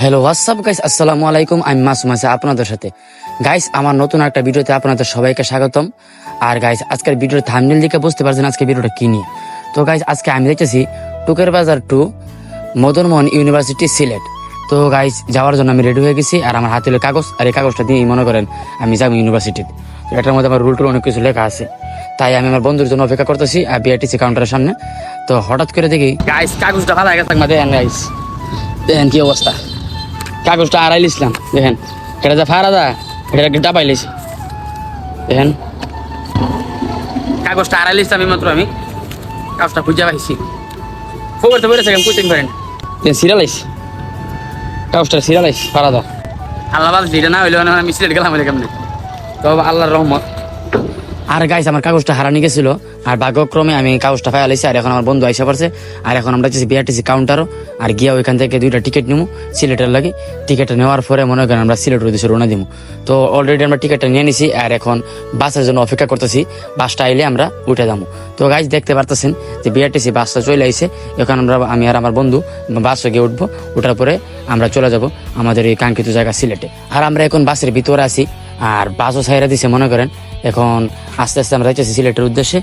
Hello WhatsApp guys আসসালামু আলাইকুম আমি মাসুম আছি আপনাদের সাথে। গাইস আমার নতুন একটা ভিডিওতে আপনাদের সবাইকে স্বাগতম। আর গাইস আজকের ভিডিওর থামনেল দিকে বুঝতে পারছেন আজকে ভিডিওটা কি নিয়ে। তো গাইস আজকে আমি দেখতেছি টুকের বাজার টু মদনমোহন ইউনিভার্সিটি সিলেট তো গাইস যাওয়ার জন্য আমি রেডি হয়ে গেছি আর আমার হাতে হলো কাগজ আর এই কাগজটা দিয়ে মনে করেন আমি যাব ইউনিভার্সিটিতে তো। এটার মধ্যে আমার রুল টুল অনেক কিছু লেখা আছে। তাই আমি আমার বন্ধুর জন্য অপেক্ষা করতেছি আর বিআরটিসি কাউন্টারের সামনে। তো হঠাৎ করে দেখি গাইস কাগজটা ভালো গেছে। গাইস দেখেন কি অবস্থা? কাগজটা আড়াই লিছিলাম, দেখেন। এটা যা ফারাদা এটা একটা ডাবাই লিছি। দেখেন। কাগজটা আড়াই লিসলাম এই মাত্র আমি। কাগজটা খুঁজে পাইছি। খবর তো বেড়েছে কইতে পারেন সিরিয়াল আইছি। কাগজটা সিরিয়াল আইছি ফারাদা আল্লাহ বাদ যেটা না হইলে আমি সিলেট গেলাম কেমনে? তো আল্লাহর রহমত। আর গাইস আমার কাগজটা হারানি গেছিল, আর ভাগ্যক্রমে আমি কাগজটা পাই আলাইছি আর এখন আমার বন্ধু আইসা পড়ছে, আর এখন আমরা যাচ্ছি বিআরটিসি কাউন্টারও আর গিয়া ওইখান থেকে দুইটা টিকিট নিবো সিলেটের লাগে। টিকিটটা নেওয়ার পরে মনে করেন আমরা সিলেটের উদ্দেশ্যে রওনা দিব তো অলরেডি আমরা টিকিটটা নিয়ে নিছি, আর এখন বাসের জন্য অপেক্ষা করতেছি, বাসটা আইলে আমরা উঠে যাব তো গাইস দেখতে পারতেছেন যে বিআরটিসি বাসটা চলে আইছে, এখন আমরা, আমি আর আমার বন্ধু বাসে গিয়ে উঠবো, উঠার পরে আমরা চলে যাব আমাদের এই কাঙ্ক্ষিত জায়গা সিলেটে। আর আমরা এখন বাসের ভিতরে আছি আর বাসও সাইরা দিছে, মনে করেন। এখন আস্তে আস্তে আমরা যাইতেছি সিলেটের উদ্দেশ্যে।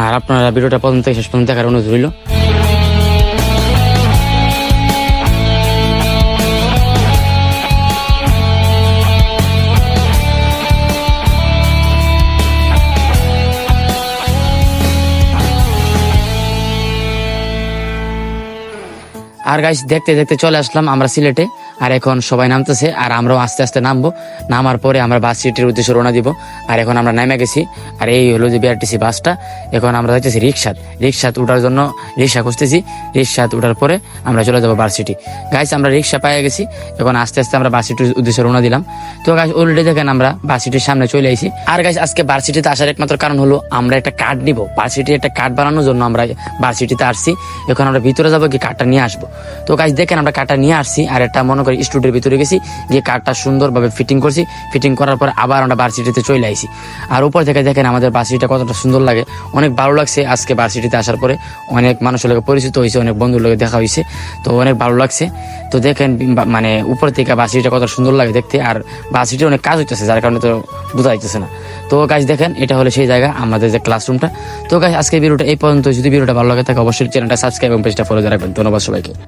আর আপনারা ভিডিওটা প্রথম থেকে শেষ পর্যন্ত দেখার অনুরোধ রইল। আর গাইস দেখতে দেখতে চলে আসলাম আমরা সিলেটে। আর এখন সবাই নামতেছে, আর আমরাও আস্তে আস্তে নামবো। নামার পরে আমরা বাস সিটির উদ্দেশ্যে রওনা দিব। আর এখন আমরা নেমে গেছি। আর এই হলো যে বিআরটিসি বাসটা এখন আমরা যাচ্ছি রিক্সাত রিক্সাত উঠার জন্য রিক্সা খুঁজতেছি। রিক্সাত উঠার পরে আমরা চলে যাব ভার্সিটি গাইস আমরা রিক্সা পাইয়ে গেছি। এখন আস্তে আস্তে আমরা বাস ভার্সিটির উদ্দেশ্যে রওনা দিলাম। তো গাইস অলরেডি দেখেন আমরা ভার্সিটির সামনে চলে আইছি। আর গাইস আজকে ভার্সিটিতে আসার একমাত্র কারণ হলো আমরা একটা কার্ড নিব। ভার্সিটির একটা কার্ড বানানোর জন্য আমরা ভার্সিটিতে আসছি। এখন আমরা ভিতরে যাব কি কার্ডটা নিয়ে আসব। তো গাছ দেখেন আমরা কার্ডটা নিয়ে আসছি। আর একটা মনে করি স্টুডিওর ভিতরে গেছি, গিয়ে কার্ডটা সুন্দরভাবে ফিটিং করছি। ফিটিং করার পর আবার আমরা ভার্সিটিতে চলে আইছি। আর উপর থেকে দেখেন আমাদের ভার্সিটিটা কতটা সুন্দর লাগে। অনেক ভালো লাগছে আজকে ভার্সিটিতে আসার পরে। অনেক মানুষের লোক পরিচিত হয়েছে, অনেক বন্ধুর লোক দেখা হয়েছে। তো অনেক ভালো লাগছে। তো দেখেন মানে উপর থেকে ভার্সিটিটা কত সুন্দর লাগে দেখতে। আর ভার্সিটির অনেক কাজ হইতেছে, যার কারণে তো বোঝা যাইতেছে না। তো গাছ দেখেন, এটা হলো সেই জায়গা, আমাদের যে ক্লাসরুমটা তো গাছ আজকে ভিডিওটা এই পর্যন্ত যদি ভিডিওটা ভালো লাগে থাকে অবশ্যই চ্যানেলটা সাবস্ক্রাইব এবং পেজটা ফলো রাখবেন। ধন্যবাদ সবাইকে।